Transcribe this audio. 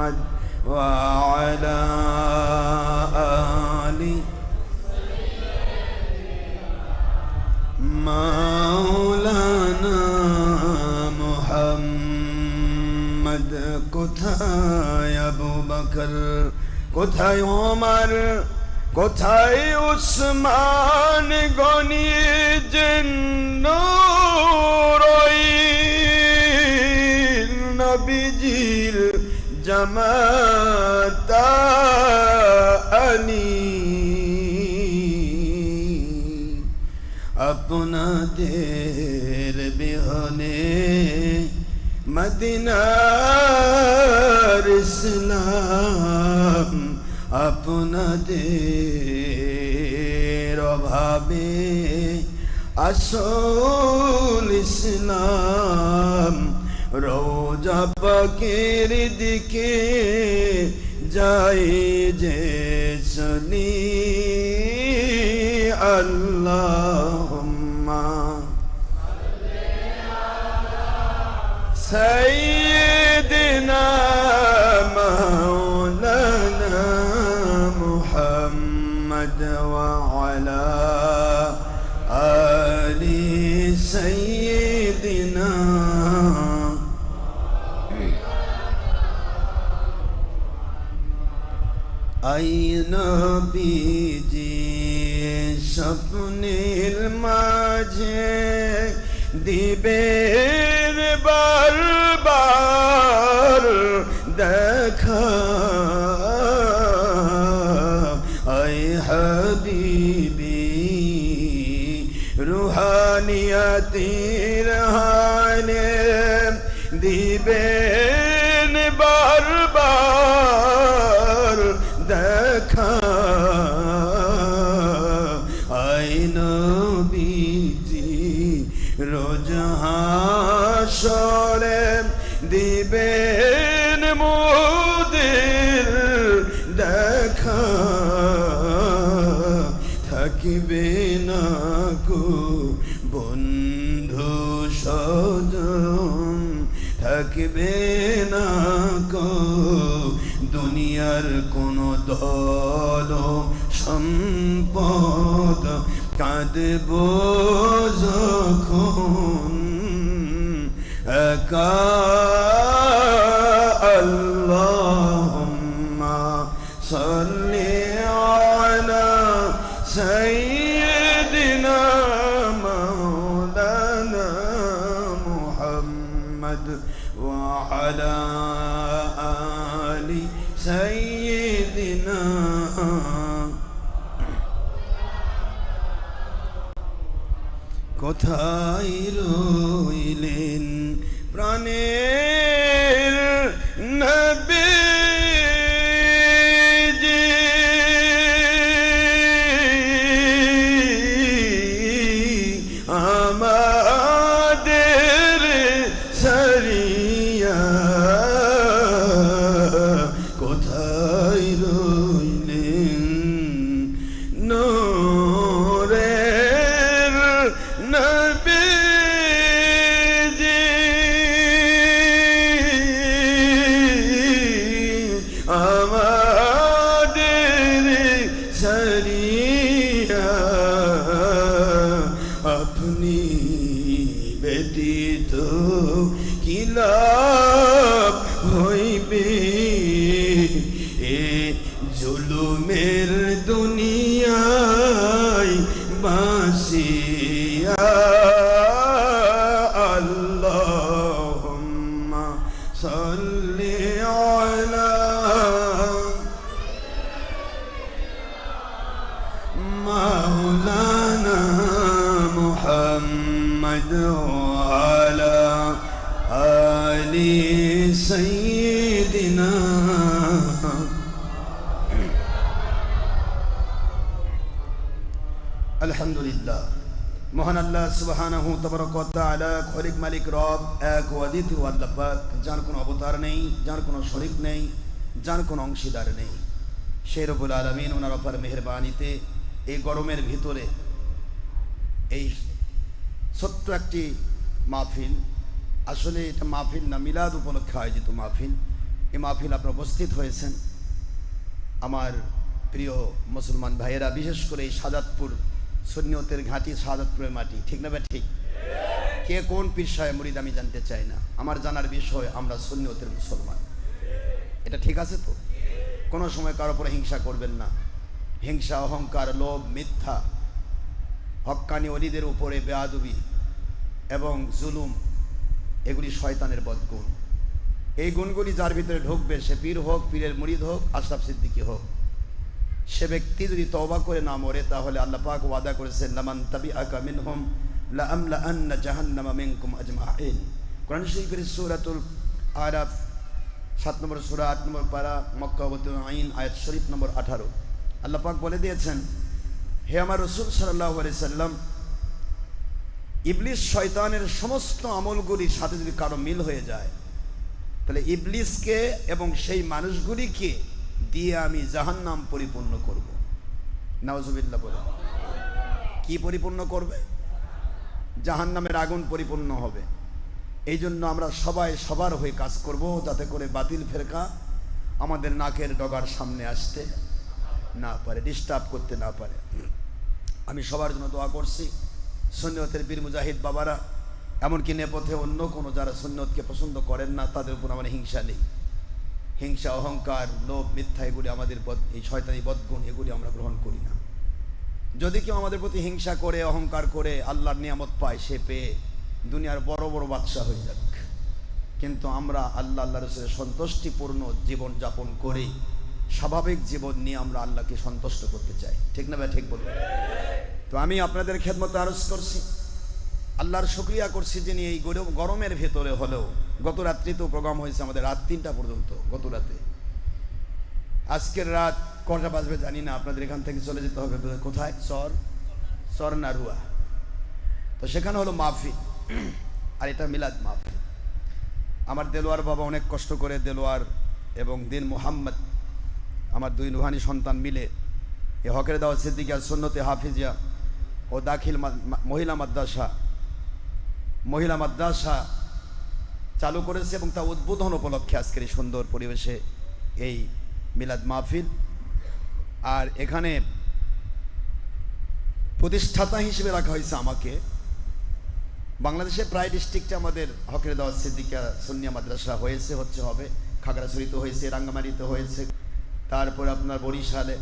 محمد وعلى آله মাওলানা মোহাম্মদ কোথায় আবু বকর কোথায় ওমর কোথায় উসমান গনি জিন্নুরই নবীজির জামাতা আনি। আপনাদের বিহনে মদিনার ইসলাম আপনাদের অভাবে আসল ইসলাম রোজা পাকের দিকে যাই যে শুনি আল্লাহুম্মা সাইয়্যিদিনা মাওলানা মুহাম্মদ ওয়া আলা আলি আইনবীজি স্বপ্নের মাঝে দিবের বারবার দেখা। আই হাবিবি রুহানিয়াতির হানে দিবেন থাকিবে না কো বন্ধু সজন থাকিবে না কো দুনিয়ার কোন দল সম্পদ? কাঁদব যখন একা ওয়া آل سيدنا. কোথায় রইলেন প্রাণের ব্যতীত কি লাভ হইবে? এ জুলুমের মালিক, রব, এক যার কোনো অবতার নেই, যার কোনো নেই, যার কোনো অংশীদার নেই। সেই আলামিন ওনার অপার মেহেরবানিতে এই গরমের ভিতরে এই ছোট্ট একটি মাহফিল, আসলে এটা মাহফিল না, মিলাদ উপলক্ষে আয়োজিত মাহফিল। এই মাহফিল আপনারা উপস্থিত হয়েছেন। আমার প্রিয় মুসলমান ভাইয়েরা, বিশেষ করে এই সাজাদপুর সুন্নিয়তের ঘাঁটি সাজাদপুরের মাটি, ঠিক না ভাই? ঠিক। কে কোন বিষয়ে মুরিদ আমি জানতে চাই না। আমার জানার বিষয়, আমরা সুন্নিয়তের মুসলমান। এটা ঠিক আছে তো? কোনো সময় কারও উপরে হিংসা করবেন না। হিংসা, অহংকার, লোভ, মিথ্যা হক্কানি অলিদের উপরে বেয়াদুবি এবং জুলুম, এগুলি শয়তানের বদগুণ। এই গুণগুলি যার ভিতরে ঢুকবে, সে পীর হোক, পীরের মুরিদ হোক, আশরাফ সিদ্দিকী হোক। সে ব্যক্তি যদি তওবা করে না মরে, তাহলে আল্লাহ পাক ওয়াদা করেছেন, লামান তাবি আকা মিনহুম লা আমলা আন্না জাহান্নামা মিনকুম আজমাইন কোরআন শরীফের সূরাতুল আরাফ, সাত নম্বর সূরা, আট নম্বর পারা, মক্কা অবতীর্ণ আইন, আয়াত শরীফ নম্বর আঠারো। আল্লাহ পাক বলে দিয়েছেন, হে আমার রসুল সাল্লাহ আলি সাল্লাম, ইবলিস শয়তানের সমস্ত আমলগুলির সাথে যদি কারও মিল হয়ে যায়, তাহলে ইবলিসকে এবং সেই মানুষগুলিকে দিয়ে আমি জাহান্নাম পরিপূর্ণ করব। নওয়াজুবিল্লাহ বলে। কি পরিপূর্ণ করবে? জাহান্নামের আগুন পরিপূর্ণ হবে। এই জন্য আমরা সবাই সবার হয়ে কাজ করব যাতে করে বাতিল ফেরকা আমাদের নাকের ডগার সামনে আসতে না পারে ডিস্টার্ব করতে না পারে। আমি সবার জন্য দোয়া করছি। সৈন্যতের বীর মুজাহিদ বাবারা, এমনকি নেপথে অন্য কোনো যারা সৈন্যতকে পছন্দ করেন না, তাদের উপর আমার হিংসা নেই। হিংসা, অহংকার, লোভ, মিথ্যা, এগুলি আমাদের এই শয়তানি বদগুণ এগুলি আমরা গ্রহণ করি না। যদি কেউ আমাদের প্রতি হিংসা করে, অহংকার করে, আল্লাহর নিয়ামত পায়, সে পেয়ে দুনিয়ার বড় বড় বাদশা হয়ে যাক। কিন্তু আমরা আল্লাহ আল্লাহ রসুলের সন্তুষ্টিপূর্ণ জীবন যাপন করে স্বাভাবিক জীবন নিয়ে আমরা আল্লাহকে সন্তুষ্ট করতে চাই। ঠিক না ভাই? ঠিক বলবেন তো আমি আপনাদের খেদমতে আরজ করছি। আল্লাহর শুক্রিয়া করছি যিনি এই গরম- গরমের ভেতরে হলেও গত রাত্রিতেও প্রোগ্রাম হয়েছে আমাদের রাত তিনটা পর্যন্ত, গত রাতে। আজকের রাত কটা বাজবে জানি না, আপনাদের এখান থেকে চলে যেতে হবে কোথায়? সর। সর নারুয়া তো সেখানে হলো মাহফিল। আর এটা মিলাদ মাহফিল। আমার দেলোয়ার বাবা অনেক কষ্ট করে দেলোয়ার এবং দিন মোহাম্মদ, আমার দুই রুহানি সন্তান মিলে এ হকের দাওয়া সিদ্দিকা সুন্নতে হাফিজিয়া ও দাখিল মহিলা মাদ্রাসা মহিলা মাদ্রাসা চালু করেছে এবং তা উদ্বোধন উপলক্ষে আজকের এই সুন্দর পরিবেশে এই মিলাদ মাহফিল। আর এখানে প্রতিষ্ঠাতা হিসেবে রাখা হয়েছে আমাকে। বাংলাদেশে প্রায় ডিস্ট্রিক্টে আমাদের হকের দাওয়াত সিদ্দিকা সুন্নিয়া মাদ্রাসা হয়েছে, হচ্ছে হবে, খাগড়াছড়িতে হয়েছে রাঙ্গামারিতে হয়েছে। তারপর আপনার বরিশালে